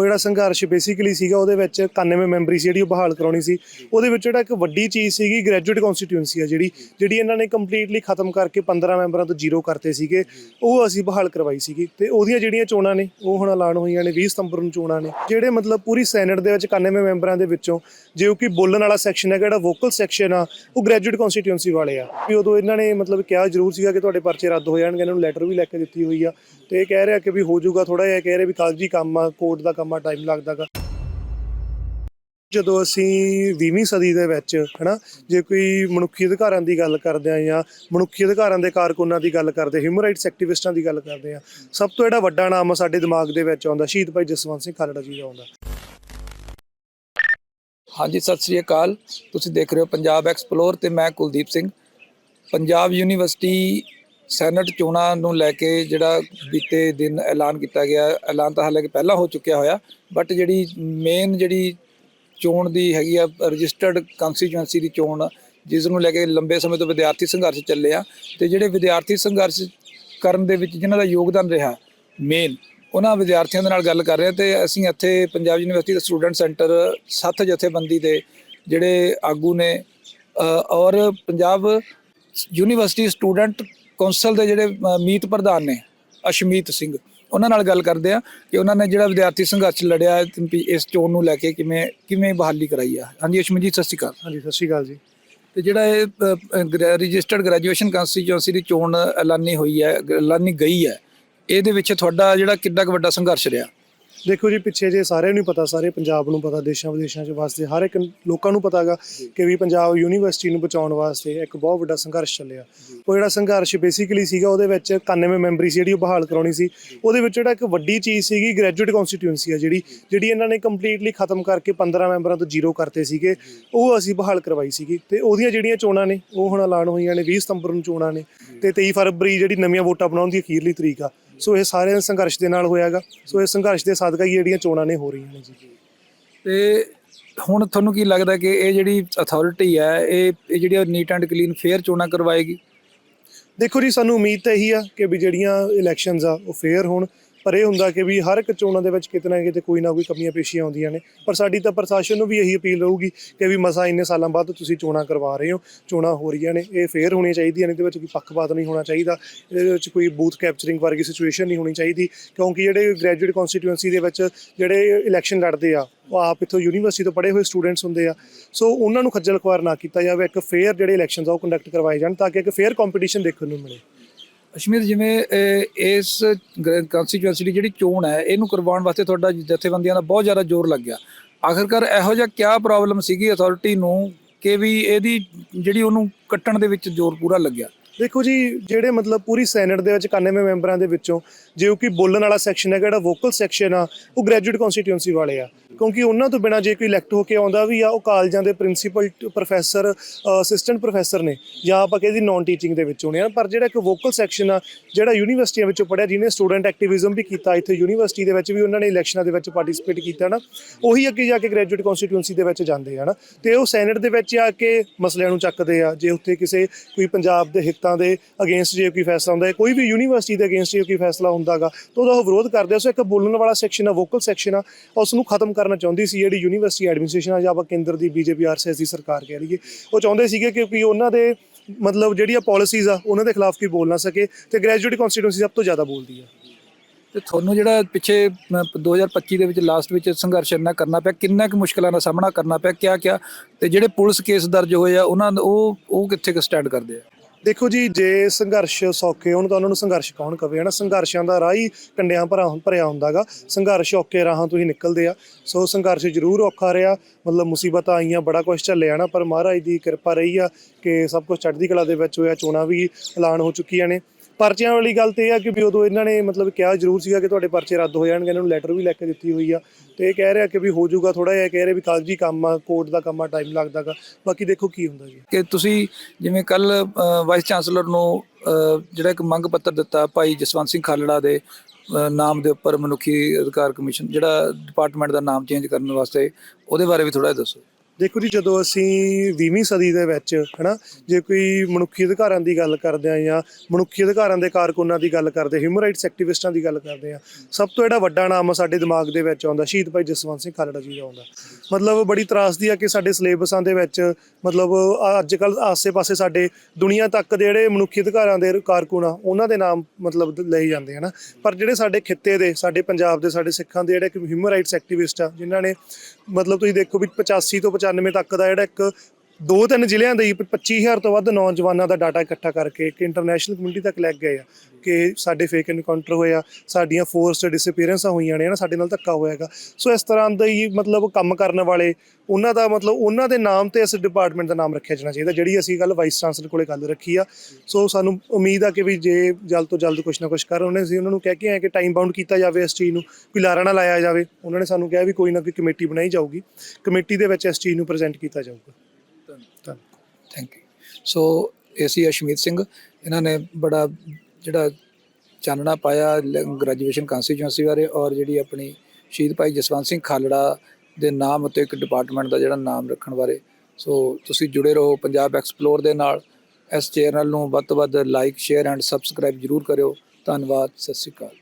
ਉਹ ਜਿਹੜਾ ਸੰਘਰਸ਼ ਬੇਸਿਕਲੀ ਸੀਗਾ ਉਹਦੇ ਵਿੱਚ 91 ਮੈਂਬਰੀ ਸੀ ਜਿਹੜੀ ਉਹ ਬਹਾਲ ਕਰਾਉਣੀ ਸੀ। ਉਹਦੇ ਵਿੱਚ ਜਿਹੜਾ ਇੱਕ ਵੱਡੀ ਚੀਜ਼ ਸੀਗੀ ਗ੍ਰੈਜੂਏਟ ਕਨਸਟੀਟਿਊਐਂਸੀ ਆ ਜਿਹੜੀ ਜਿਹੜੀ ਇਹਨਾਂ ਨੇ ਕੰਪਲੀਟਲੀ ਖਤਮ ਕਰਕੇ 15 ਮੈਂਬਰਾਂ ਤੋਂ ਜ਼ੀਰੋ ਕਰਤੇ ਸੀਗੇ। ਉਹ ਅਸੀਂ ਬਹਾਲ ਕਰਵਾਈ ਸੀਗੀ ਤੇ ਉਹਦੀਆਂ ਜਿਹੜੀਆਂ ਚੋਣਾਂ ਨੇ, ਉਹ ਹੁਣ ਐਲਾਨ ਹੋਈਆਂ ਨੇ 20 ਸਤੰਬਰ ਨੂੰ ਚੋਣਾਂ ਨੇ। ਜਿਹੜੇ ਮਤਲਬ ਪੂਰੀ ਸੈਨੇਟ ਦੇ ਵਿੱਚ 91 ਮੈਂਬਰਾਂ ਦੇ ਵਿੱਚੋਂ, ਜੇ ਕਿ ਬੋਲਣ ਵਾਲਾ ਸੈਕਸ਼ਨ ਹੈ ਜਿਹੜਾ ਵੋਕਲ ਸੈਕਸ਼ਨ ਆ, ਉਹ ਗ੍ਰੈਜੂਏਟ ਕਨਸਟੀਟਿਊਐਂਸੀ ਵਾਲੇ ਆ। ਵੀ ਉਦੋਂ ਇਹਨਾਂ ਨੇ ਮਤਲਬ ਕਿਹਾ ਜ਼ਰੂਰ ਸੀਗਾ ਕਿ ਤੁਹਾਡੇ ਪਰਚੇ ਰੱਦ ਹੋ ਜਾਣਗੇ, ਇਹਨਾਂ ਨੂੰ ਲੈਟਰ ਵੀ ਲੈ ਕੇ ਦਿੱਤੀ ਹੋਈ ਆ। ਤੇ ਇਹ ਕਹਿ ਰਿਹਾ ਕਿ ਵੀ ਹੋ ਜਾਊਗਾ ਥੋੜਾ ਜਿਹਾ ਕਹਿ ਰਿਹਾ ਵੀ ਕਾਗਜ਼ੀ ਕੰਮ ਆ ਕੋਰਟ ਦਾ ਕੰਮ ਆ ਟਾਈਮ ਲੱਗਦਾਗਾ ਜਦੋਂ ਅਸੀਂ 20ਵੀਂ ਸਦੀ ਦੇ ਵਿੱਚ, ਹਨਾ, ਜੇ ਕੋਈ ਮਨੁੱਖੀ ਅਧਿਕਾਰਾਂ ਦੀ ਗੱਲ ਕਰਦੇ ਆ ਜਾਂ ਮਨੁੱਖੀ ਅਧਿਕਾਰਾਂ ਦੇ ਕਾਰਕੁਨਾਂ ਦੀ ਗੱਲ ਕਰਦੇ ਹਿਊਮਨ ਰਾਈਟਸ ਐਕਟਿਵਿਸਟਾਂ ਦੀ ਗੱਲ ਕਰਦੇ ਆ, ਸਭ ਤੋਂ ਜਿਹੜਾ ਵੱਡਾ ਨਾਮ ਸਾਡੇ ਦਿਮਾਗ ਦੇ ਵਿੱਚ ਆਉਂਦਾ, ਸ਼ਹੀਦ ਭਾਈ ਜਸਵੰਤ ਸਿੰਘ ਖਾਲੜਾ ਜੀ ਦਾ ਆਉਂਦਾ। ਹਾਂਜੀ, ਸਤਿ ਸ੍ਰੀ ਅਕਾਲ। ਤੁਸੀਂ ਦੇਖ ਰਹੇ ਹੋ ਪੰਜਾਬ ਐਕਸਪਲੋਰ ਤੇ ਮੈਂ ਕੁਲਦੀਪ ਸਿੰਘ। ਪੰਜਾਬ ਯੂਨੀਵਰਸਿਟੀ ਸੈਨੇਟ ਚੋਣਾਂ ਨੂੰ ਲੈ ਕੇ ਜਿਹੜਾ ਬੀਤੇ ਦਿਨ ਐਲਾਨ ਕੀਤਾ ਗਿਆ, ਐਲਾਨ ਤਾਂ ਹਾਲਾਂਕਿ ਪਹਿਲਾਂ ਹੋ ਚੁੱਕਿਆ ਹੋਇਆ ਬਟ ਜਿਹੜੀ ਮੇਨ ਜਿਹੜੀ ਚੋਣ ਦੀ ਹੈਗੀ ਆ ਰਜਿਸਟਰਡ ਕੰਸਟੀਚੁਐਂਸੀ ਦੀ ਚੋਣ, ਜਿਸ ਨੂੰ ਲੈ ਕੇ ਲੰਬੇ ਸਮੇਂ ਤੋਂ ਵਿਦਿਆਰਥੀ ਸੰਘਰਸ਼ ਚੱਲੇ ਆ ਤੇ ਜਿਹੜੇ ਵਿਦਿਆਰਥੀ ਸੰਘਰਸ਼ ਕਰਨ ਦੇ ਵਿੱਚ ਜਿਨ੍ਹਾਂ ਦਾ ਯੋਗਦਾਨ ਰਿਹਾ ਮੇਨ ਉਹਨਾਂ ਵਿਦਿਆਰਥੀਆਂ ਦੇ ਨਾਲ ਗੱਲ ਕਰ ਰਹੇ ਹਾਂ ਤੇ ਅਸੀਂ ਇੱਥੇ ਪੰਜਾਬ ਯੂਨੀਵਰਸਿਟੀ ਦਾ ਸਟੂਡੈਂਟ ਸੈਂਟਰ ਸੱਤ ਜਥੇਬੰਦੀ ਦੇ ਜਿਹੜੇ ਆਗੂ ਨੇ ਔਰ ਪੰਜਾਬ ਯੂਨੀਵਰਸਿਟੀ ਸਟੂਡੈਂਟ ਕੌਂਸਲ ਦੇ ਜਿਹੜੇ ਮੀਤ ਪ੍ਰਧਾਨ ਨੇ ਅਸ਼ਮੀਤ ਸਿੰਘ ਉਹਨਾਂ ਨਾਲ ਗੱਲ ਕਰਦੇ ਆ ਕਿ ਉਹਨਾਂ ਨੇ ਜਿਹੜਾ ਵਿਦਿਆਰਥੀ ਸੰਘਰਸ਼ ਲੜਿਆ ਇਸ ਚੋਣ ਨੂੰ ਲੈ ਕੇ ਕਿਵੇਂ ਕਿਵੇਂ ਬਹਾਲੀ ਕਰਾਈ ਆ। ਹਾਂਜੀ ਅਸ਼ਮੀਤ ਜੀ ਸਤਿ ਸ਼੍ਰੀ ਅਕਾਲ। ਹਾਂਜੀ ਸਤਿ ਸ਼੍ਰੀ ਅਕਾਲ ਜੀ। ਤੇ ਜਿਹੜਾ ਇਹ ਰਜਿਸਟਰਡ ਗ੍ਰੈਜੂਏਸ਼ਨ ਕੰਸਟੀਚੁਐਂਸੀ ਦੀ ਚੋਣ ਐਲਾਨੀ ਹੋਈ ਹੈ ਐਲਾਨੀ ਗਈ ਹੈ ਇਹਦੇ ਵਿੱਚ ਤੁਹਾਡਾ ਜਿਹੜਾ ਕਿੰਨਾ ਕੁ ਵੱਡਾ ਸੰਘਰਸ਼ ਰਿਹਾ? ਦੇਖੋ ਜੀ, ਪਿੱਛੇ ਜੇ ਸਾਰਿਆਂ ਨੂੰ ਹੀ ਪਤਾ, ਸਾਰੇ ਪੰਜਾਬ ਨੂੰ ਪਤਾ, ਦੇਸ਼ਾਂ ਵਿਦੇਸ਼ਾਂ 'ਚ ਵਾਸਤੇ, ਹਰ ਇੱਕ ਲੋਕਾਂ ਨੂੰ ਪਤਾਗਾ ਕਿ ਵੀ ਪੰਜਾਬ ਯੂਨੀਵਰਸਿਟੀ ਨੂੰ ਬਚਾਉਣ ਵਾਸਤੇ ਇੱਕ ਬਹੁਤ ਵੱਡਾ ਸੰਘਰਸ਼ ਚੱਲਿਆ। ਉਹ ਜਿਹੜਾ ਸੰਘਰਸ਼ ਬੇਸਿਕਲੀ ਸੀਗਾ, ਉਹਦੇ ਵਿੱਚ 91 ਮੈਂਬਰੀ ਸੀ ਜਿਹੜੀ ਉਹ ਬਹਾਲ ਕਰਾਉਣੀ ਸੀ। ਉਹਦੇ ਵਿੱਚ ਜਿਹੜਾ ਇੱਕ ਵੱਡੀ ਚੀਜ਼ ਸੀਗੀ ਗ੍ਰੈਜੂਏਟ ਕਨਸਟੀਟਿਊਐਂਸੀ ਆ ਜਿਹੜੀ ਜਿਹੜੀ ਇਹਨਾਂ ਨੇ ਕੰਪਲੀਟਲੀ ਖਤਮ ਕਰਕੇ 15 ਮੈਂਬਰਾਂ ਤੋਂ ਜ਼ੀਰੋ ਕਰਤੇ ਸੀਗੇ। ਉਹ ਅਸੀਂ ਬਹਾਲ ਕਰਵਾਈ ਸੀਗੀ ਤੇ ਉਹਦੀਆਂ ਜਿਹੜੀਆਂ ਚੋਣਾਂ ਨੇ, ਉਹ ਹੁਣ ਐਲਾਨ ਹੋਈਆਂ ਨੇ 20 ਸਤੰਬਰ ਨੂੰ ਚੋਣਾਂ ਨੇ ਤੇ 23 ਫਰਵਰੀ ਜਿਹੜੀ ਨਵੀਆਂ ਵੋਟਾਂ ਬਣਾਉਣ ਦੀ ਅਖੀਰਲੀ ਤਰੀਕ ਆ। ਸੋ ਇਹ ਸਾਰੇ ਸੰਘਰਸ਼ ਦੇ ਨਾਲ ਹੋਇਆਗਾ। ਸੋ ਇਹ ਸੰਘਰਸ਼ ਦੇ ਸਦਕਾ ਹੀ ਜਿਹੜੀਆਂ ਚੋਣਾਂ ਨੇ ਹੋ ਰਹੀਆਂ ਨੇ ਜੀ। ਤੇ ਹੁਣ ਤੁਹਾਨੂੰ ਕੀ ਲੱਗਦਾ ਕਿ ਇਹ ਜਿਹੜੀ ਅਥਾਰਟੀ ਹੈ ਇਹ ਇਹ ਜਿਹੜੀ ਨੀਟ ਐਂਡ ਕਲੀਨ ਫੇਅਰ ਚੋਣਾਂ ਕਰਵਾਏਗੀ? ਦੇਖੋ ਜੀ ਸਾਨੂੰ ਉਮੀਦ ਤਾਂ ਇਹੀ ਆ ਕਿ ਵੀ ਜਿਹੜੀਆਂ ਇਲੈਕਸ਼ਨਸ ਆ ਉਹ ਫੇਅਰ ਹੋਣ। ਪਰ ਇਹ ਹੁੰਦਾ ਕਿ ਵੀ ਹਰ ਇੱਕ ਚੋਣਾਂ ਦੇ ਵਿੱਚ ਕਿਤੇ ਨਾ ਕਿਤੇ ਕੋਈ ਨਾ ਕੋਈ ਕਮੀਆਂ ਪੇਸ਼ੀਆਂ ਆਉਂਦੀਆਂ ਨੇ। ਪਰ ਸਾਡੀ ਤਾਂ ਪ੍ਰਸ਼ਾਸਨ ਨੂੰ ਵੀ ਇਹੀ ਅਪੀਲ ਰਹੂਗੀ ਕਿ ਵੀ ਮਸਾ ਇੰਨੇ ਸਾਲਾਂ ਬਾਅਦ ਤੁਸੀਂ ਚੋਣਾਂ ਕਰਵਾ ਰਹੇ ਹੋ, ਚੋਣਾਂ ਹੋ ਰਹੀਆਂ ਨੇ, ਇਹ ਫੇਅਰ ਹੋਣੀਆਂ ਚਾਹੀਦੀਆਂ ਨੇ, ਇਹਦੇ ਵਿੱਚ ਕੋਈ ਪੱਖਪਾਤ ਨਹੀਂ ਹੋਣਾ ਚਾਹੀਦਾ, ਇਹਦੇ ਵਿੱਚ ਕੋਈ ਬੂਥ ਕੈਪਚਰਿੰਗ ਵਰਗੀ ਸਿਚੁਏਸ਼ਨ ਨਹੀਂ ਹੋਣੀ ਚਾਹੀਦੀ, ਕਿਉਂਕਿ ਜਿਹੜੇ ਗ੍ਰੈਜੂਏਟ ਕਨਸਟੀਟਿਊਐਂਸੀ ਦੇ ਵਿੱਚ ਜਿਹੜੇ ਇਲੈਕਸ਼ਨ ਲੜਦੇ ਆ, ਉਹ ਆਪ ਇੱਥੋਂ ਯੂਨੀਵਰਸਿਟੀ ਤੋਂ ਪੜ੍ਹੇ ਹੋਏ ਸਟੂਡੈਂਟਸ ਹੁੰਦੇ ਆ। ਸੋ ਉਹਨਾਂ ਨੂੰ ਖੱਜਲ ਖੁਆਰ ਨਾ ਕੀਤਾ ਜਾਵੇ, ਇੱਕ ਫੇਅਰ ਜਿਹੜੇ ਇਲੈਕਸ਼ਨਸ ਆ ਉਹ ਕੰਡਕਟ ਕਰਵਾਏ ਜਾਣ ਤਾਂ ਕਿ ਇੱਕ ਫੇਅਰ ਕੰਪੀਟੀਸ਼ਨ ਦੇਖਣ ਨੂੰ ਮਿਲੇ। ਅਸ਼ਮੀਤ ਜਿਵੇਂ ਇਸ ਕੰਸਟੀਚੁਐਂਸੀ ਦੀ ਜਿਹੜੀ ਚੋਣ ਹੈ, ਇਹਨੂੰ ਕਰਵਾਉਣ ਵਾਸਤੇ ਤੁਹਾਡਾ ਜਥੇਬੰਦੀਆਂ ਦਾ ਬਹੁਤ ਜ਼ਿਆਦਾ ਜ਼ੋਰ ਲੱਗਿਆ। ਆਖਰਕਾਰ ਇਹੋ ਜਿਹਾ ਕਿਆ ਪ੍ਰੋਬਲਮ ਸੀਗੀ ਅਥਾਰਟੀ ਨੂੰ ਕਿ ਵੀ ਇਹਦੀ ਜਿਹੜੀ ਉਹਨੂੰ ਕੱਟਣ ਦੇ ਵਿੱਚ ਜ਼ੋਰ ਪੂਰਾ ਲੱਗਿਆ? ਦੇਖੋ ਜੀ, ਜਿਹੜੇ ਮਤਲਬ ਪੂਰੀ ਸੈਨੇਟ ਦੇ ਵਿੱਚ 91 ਮੈਂਬਰਾਂ ਦੇ ਵਿੱਚੋਂ, ਜੇ ਕਿ ਬੋਲਣ ਵਾਲਾ ਸੈਕਸ਼ਨ ਹੈ ਜਿਹੜਾ ਵੋਕਲ ਸੈਕਸ਼ਨ ਆ, ਉਹ ਗ੍ਰੈਜੂਏਟ ਕਨਸਟੀਟਿਊਐਂਸੀ ਵਾਲੇ ਆ। ਕਿਉਂਕਿ ਉਹਨਾਂ ਤੋਂ ਬਿਨਾ ਜੇ ਕੋਈ ਇਲੈਕਟ ਹੋ ਕੇ ਆਉਂਦਾ ਵੀ ਆ, ਉਹ ਕਾਲਜਾਂ ਦੇ ਪ੍ਰਿੰਸੀਪਲ, ਪ੍ਰੋਫੈਸਰ, ਅਸਿਸਟੈਂਟ ਪ੍ਰੋਫੈਸਰ ਨੇ, ਜਾਂ ਆਪਾਂ ਕਹਿੰਦੇ ਨਾਨ ਟੀਚਿੰਗ ਦੇ ਵਿੱਚ ਹੋਣੇ ਆ। ਪਰ ਜਿਹੜਾ ਇੱਕ ਵੋਕਲ ਸੈਕਸ਼ਨ ਆ, ਜਿਹੜਾ ਯੂਨੀਵਰਸਿਟੀਆਂ ਵਿੱਚੋਂ ਪੜਿਆ ਜਿਹਨੇ ਸਟੂਡੈਂਟ ਐਕਟਿਵਿਜ਼ਮ ਵੀ ਕੀਤਾ ਇੱਥੇ ਯੂਨੀਵਰਸਿਟੀ ਦੇ ਵਿੱਚ ਵੀ, ਉਹਨਾਂ ਨੇ ਇਲੈਕਸ਼ਨਾਂ ਦੇ ਵਿੱਚ ਪਾਰਟਿਸਿਪੇਟ ਕੀਤਾ ਨਾ, ਉਹੀ ਅੱਗੇ ਜਾ ਕੇ ਗ੍ਰੈਜੂਏਟ ਕਨਸਟੀਟਿਊਐਂਸੀ ਦੇ ਵਿੱਚ ਜਾਂਦੇ ਆ ਨਾ। ਤੇ ਉਹ ਸੈਨੇਟ ਦੇ ਵਿੱਚ ਆ ਕੇ ਮਸਲਿਆਂ ਨੂੰ ਚੱਕਦੇ ਆ। ਜੇ ਉੱਥੇ ਕਿਸੇ, ਕੋਈ ਪੰਜਾਬ ਦੇ ਹਿੱਤਾਂ ਦੇ ਅਗੇਂਸਟ ਜੇ ਕੋਈ ਫੈਸਲਾ ਹੁੰਦਾ ਹੈ, ਕੋਈ ਵੀ ਯੂਨੀਵਰਸਿਟੀ ਦੇ ਅਗੇਂਸਟ ਜੇ ਕੋਈ ਫੈਸਲਾ ਹੁੰਦਾਗਾ ਤਾਂ ਉਹਦਾ ਉਹ ਵਿਰੋਧ ਕਰਦੇ ਆ। ਸੋ ਇੱਕ ਬੋਲਣ ਵਾਲਾ ਸੈਕਸ਼ਨ ਆ ਵੋਕਲ ਸੈਕਸ਼ਨ ਆ, ਉਸ ਨੂੰ ਖਤਮ ਕਰਨਾ ਚਾਹੁੰਦੀ ਸੀ ਜਿਹੜੀ ਯੂਨੀਵਰਸਿਟੀ ਐਡਮਿਨਿਸਟ੍ਰੇਸ਼ਨ ਆ ਜਾਂ ਆਪਾਂ ਕੇਂਦਰ ਦੀ ਬੀਜੇਪੀ ਆਰਐਸਐਸ ਦੀ ਸਰਕਾਰ ਕਹਿ ਲਈਏ ਉਹ ਚਾਹੁੰਦੇ ਸੀਗੇ ਕਿਉਂਕਿ ਉਹਨਾਂ ਦੇ ਮਤਲਬ ਜਿਹੜੀਆਂ ਪਾਲਿਸੀਜ਼ ਆ ਉਹਨਾਂ ਦੇ ਖਿਲਾਫ ਕੋਈ ਬੋਲ ਨਾ ਸਕੇ ਤੇ ਗ੍ਰੈਜੂਏਟ ਕਨਸਟੀਟਿਊਐਂਸੀ ਸਭ ਤੋਂ ਜ਼ਿਆਦਾ ਬੋਲਦੀ ਆ। ਤੇ ਤੁਹਾਨੂੰ ਜਿਹੜਾ ਪਿੱਛੇ ਅਮ, 2025 ਦੇ ਵਿੱਚ ਲਾਸਟ ਵਿੱਚ ਸੰਘਰਸ਼ ਇੰਨਾ ਕਰਨਾ ਪਿਆ ਕਿੰਨਾ ਕੁ ਮੁਸ਼ਕਲਾਂ ਦਾ ਸਾਹਮਣਾ ਕਰਨਾ ਪਿਆ ਕਿਆ ਕਿਆ ਤੇ ਜਿਹੜੇ ਪੁਲਿਸ ਕੇਸ ਦਰਜ ਹੋਏ ਆ ਉਹਨਾਂ ਉਹ ਉਹ ਕਿੱਥੇ ਕੁ ਸਟੈਂਡ ਕਰਦੇ ਆ? ਦੇਖੋ ਜੀ, ਜੇ ਸੰਘਰਸ਼ ਸੌਖੇ ਹੋਣ ਤਾਂ ਉਹਨਾਂ ਨੂੰ ਸੰਘਰਸ਼ ਕੌਣ ਕਵੇ ਹੈ ਨਾ ਸੰਘਰਸ਼ਾਂ ਦਾ ਰਾਹ ਹੀ ਕੰਡਿਆਂ ਭਰਾ ਭਰਿਆ ਹੁੰਦਾਗਾ ਸੰਘਰਸ਼ ਔਕੇ ਰਾਹਾਂ ਤੋਂ ਹੀ ਨਿਕਲਦੇ ਆ। ਸੋ ਸੰਘਰਸ਼ ਜ਼ਰੂਰ ਔਖਾ ਰਿਹਾ। ਮਤਲਬ ਮੁਸੀਬਤਾਂ ਆਈਆਂ, ਬੜਾ ਕੁਝ ਝੱਲਿਆ ਨਾ ਪਰ ਮਹਾਰਾਜ ਦੀ ਕਿਰਪਾ ਰਹੀ ਆ ਕਿ ਸਭ ਕੁਝ ਚੜ੍ਹਦੀ ਕਲਾ ਦੇ ਵਿੱਚ ਹੋਇਆ। ਚੋਣਾਂ ਵੀ ਐਲਾਨ ਹੋ ਚੁੱਕੀਆਂ ਨੇ। ਪਰਚਿਆਂ ਵਾਲੀ ਗੱਲ ਤੇ ਇਹ ਆ ਕਿ ਵੀ ਉਦੋਂ ਇਹਨਾਂ ਨੇ ਮਤਲਬ ਕਿਹਾ ਜ਼ਰੂਰ ਸੀਗਾ ਕਿ ਤੁਹਾਡੇ ਪਰਚੇ ਰੱਦ ਹੋ ਜਾਣਗੇ, ਇਹਨਾਂ ਨੂੰ ਲੈਟਰ ਵੀ ਲੈ ਕੇ ਦਿੱਤੀ ਹੋਈ ਆ। ਤੇ ਇਹ ਕਹਿ ਰਿਹਾ ਕਿ ਵੀ ਹੋ ਜਾਊਗਾ ਥੋੜਾ ਜਿਹਾ ਕਹਿ ਰਿਹਾ ਵੀ ਕਾਗਜ਼ੀ ਕੰਮ ਆ ਕੋਰਟ ਦਾ ਕੰਮ ਆ ਟਾਈਮ ਲੱਗਦਾਗਾ ਬਾਕੀ ਦੇਖੋ ਕੀ ਹੁੰਦਾ ਜੀ। ਕਿ ਤੁਸੀਂ ਜਿਵੇਂ ਕੱਲ ਵਾਈਸ ਚਾਂਸਲਰ ਨੂੰ ਜਿਹੜਾ ਇੱਕ ਮੰਗ ਪੱਤਰ ਦਿੱਤਾ ਭਾਈ ਜਸਵੰਤ ਸਿੰਘ ਖਾਲੜਾ ਦੇ ਨਾਮ ਦੇ ਉੱਪਰ ਮਨੁੱਖੀ ਅਧਿਕਾਰ ਕਮਿਸ਼ਨ, ਜਿਹੜਾ ਡਿਪਾਰਟਮੈਂਟ ਦਾ ਨਾਮ ਚੇਂਜ ਕਰਨ ਵਾਸਤੇ, ਉਹਦੇ ਬਾਰੇ ਵੀ ਥੋੜਾ ਦੱਸੋ। ਦੇਖੋ ਜੀ, ਜਦੋਂ ਅਸੀਂ 20ਵੀਂ ਸਦੀ ਦੇ ਵਿੱਚ, ਹਨਾ, ਜੇ ਕੋਈ ਮਨੁੱਖੀ ਅਧਿਕਾਰਾਂ ਦੀ ਗੱਲ ਕਰਦੇ ਆ ਜਾਂ ਮਨੁੱਖੀ ਅਧਿਕਾਰਾਂ ਦੇ ਕਾਰਕੁਨਾਂ ਦੀ ਗੱਲ ਕਰਦੇ ਹਿਊਮਨ ਰਾਈਟਸ ਐਕਟਿਵਿਸਟਾਂ ਦੀ ਗੱਲ ਕਰਦੇ ਆ ਸਭ ਤੋਂ ਜਿਹੜਾ ਵੱਡਾ ਨਾਮ ਸਾਡੇ ਦਿਮਾਗ ਦੇ ਵਿੱਚ ਆਉਂਦਾ, ਸ਼ਹੀਦ ਭਾਈ ਜਸਵੰਤ ਸਿੰਘ ਖਾਲੜਾ ਜੀ ਦਾ ਆਉਂਦਾ। ਮਤਲਬ ਬੜੀ ਤਰਾਸਦੀ ਆ ਕਿ ਸਾਡੇ ਸਿਲੇਬਸਾਂ ਦੇ ਵਿੱਚ, ਮਤਲਬ ਅੱਜ ਕੱਲ ਆਸੇ-ਪਾਸੇ ਸਾਡੇ ਦੁਨੀਆ ਤੱਕ ਦੇ ਜਿਹੜੇ ਮਨੁੱਖੀ ਅਧਿਕਾਰਾਂ ਦੇ ਕਾਰਕੁਨ ਆ, ਉਹਨਾਂ ਦੇ ਨਾਮ ਮਤਲਬ ਲਏ ਜਾਂਦੇ ਹਨਾ। ਪਰ ਜਿਹੜੇ ਸਾਡੇ ਖਿੱਤੇ ਦੇ, ਸਾਡੇ ਪੰਜਾਬ ਦੇ, ਸਾਡੇ ਸਿੱਖਾਂ ਦੇ ਜਿਹੜੇ ਹਿਊਮਨ ਰਾਈਟਸ ਐਕਟਿਵਿਸਟ ਆ ਜਿਨ੍ਹਾਂ ਨੇ ਮਤਲਬ ਤੁਸੀਂ ਦੇਖੋ ਵੀ 85 ਤੋਂ 95 ਤੱਕ ਦਾ ਜਿਹੜਾ ਇੱਕ ਦੋ ਤਿੰਨ ਜ਼ਿਲ੍ਹਿਆਂ ਦੇ ਹੀ 25000 ਤੋਂ ਵੱਧ ਨੌਜਵਾਨਾਂ ਦਾ ਡਾਟਾ ਇਕੱਠਾ ਕਰਕੇ ਇੱਕ ਇੰਟਰਨੈਸ਼ਨਲ ਕਮਿਊਨਿਟੀ ਤੱਕ ਲੈ ਕੇ ਗਏ ਆ ਕਿ ਸਾਡੇ ਫੇਕ ਐਨਕਾਊਂਟਰ ਹੋਇਆ ਸਾਡੀਆਂ ਫੋਰਸਡ ਡਿਸਪੀਅਰੈਂਸਾਂ ਹੋਈਆਂ ਨੇ ਨਾ ਸਾਡੇ ਨਾਲ ਧੱਕਾ ਹੋਇਆਗਾ ਸੋ ਇਸ ਤਰ੍ਹਾਂ ਦਾ ਹੀ ਮਤਲਬ ਕੰਮ ਕਰਨ ਵਾਲੇ, ਉਹਨਾਂ ਦਾ ਮਤਲਬ ਉਹਨਾਂ ਦੇ ਨਾਮ ਤੇ ਇਸ ਡਿਪਾਰਟਮੈਂਟ ਦਾ ਨਾਮ ਰੱਖਿਆ ਜਾਣਾ ਚਾਹੀਦਾ, ਜਿਹੜੀ ਅਸੀਂ ਗੱਲ ਵਾਈਸ ਚਾਂਸਲਰ ਕੋਲੇ ਗੱਲ ਰੱਖੀ ਆ। ਸੋ ਸਾਨੂੰ ਉਮੀਦ ਆ ਕਿ ਵੀ ਜੇ ਜਲਦ ਤੋਂ ਜਲਦ ਕੁਝ ਨਾ ਕੁਝ ਕਰ, ਉਹਨੇ ਅਸੀਂ ਉਹਨਾਂ ਨੂੰ ਕਹਿ ਕੇ ਆਏ ਕਿ ਟਾਈਮ ਬਾਉਂਡ ਕੀਤਾ ਜਾਵੇ ਇਸ ਚੀਜ਼ ਨੂੰ, ਕੋਈ ਲਾਰਾ ਨਾ ਲਾਇਆ ਜਾਵੇ। ਉਹਨਾਂ ਨੇ ਸਾਨੂੰ ਕਿਹਾ ਵੀ ਕੋਈ ਨਾ ਕੋਈ ਕਮੇਟੀ ਬਣਾਈ ਜਾਊਗੀ। ਕਮੇਟੀ ਦੇ ਵਿੱਚ ਇਸ ਚੀਜ਼ ਨੂੰ ਪ੍ਰੈਜ਼ੈਂਟ ਕੀਤਾ ਜਾਊਗਾ। ਥੈਂਕ ਯੂ ਸੋ ਏਸੀ ਅਸ਼ਮੀਤ ਸਿੰਘ ਇਹਨਾਂ ਨੇ ਬੜਾ ਜਿਹੜਾ ਚਾਨਣਾ ਪਾਇਆ ਗ੍ਰੈਜੂਏਸ਼ਨ ਕਨਸਟੀਚੁਐਂਸੀ ਬਾਰੇ ਔਰ ਜਿਹੜੀ ਆਪਣੀ ਸ਼ਹੀਦ ਭਾਈ ਜਸਵੰਤ ਸਿੰਘ ਖਾਲੜਾ ਦੇ ਨਾਮ ਉੱਤੇ ਇੱਕ ਡਿਪਾਰਟਮੈਂਟ ਦਾ ਜਿਹੜਾ ਨਾਮ ਰੱਖਣ ਬਾਰੇ। ਸੋ ਤੁਸੀਂ ਜੁੜੇ ਰਹੋ ਪੰਜਾਬ ਐਕਸਪਲੋਰ ਦੇ ਨਾਲ। ਇਸ ਚੈਨਲ ਨੂੰ ਵੱਧ ਤੋਂ ਵੱਧ ਲਾਈਕ ਸ਼ੇਅਰ ਐਂਡ ਸਬਸਕ੍ਰਾਈਬ ਜਰੂਰ ਕਰਿਓ। ਧੰਨਵਾਦ, ਸਤਿ ਸ਼੍ਰੀ ਅਕਾਲ।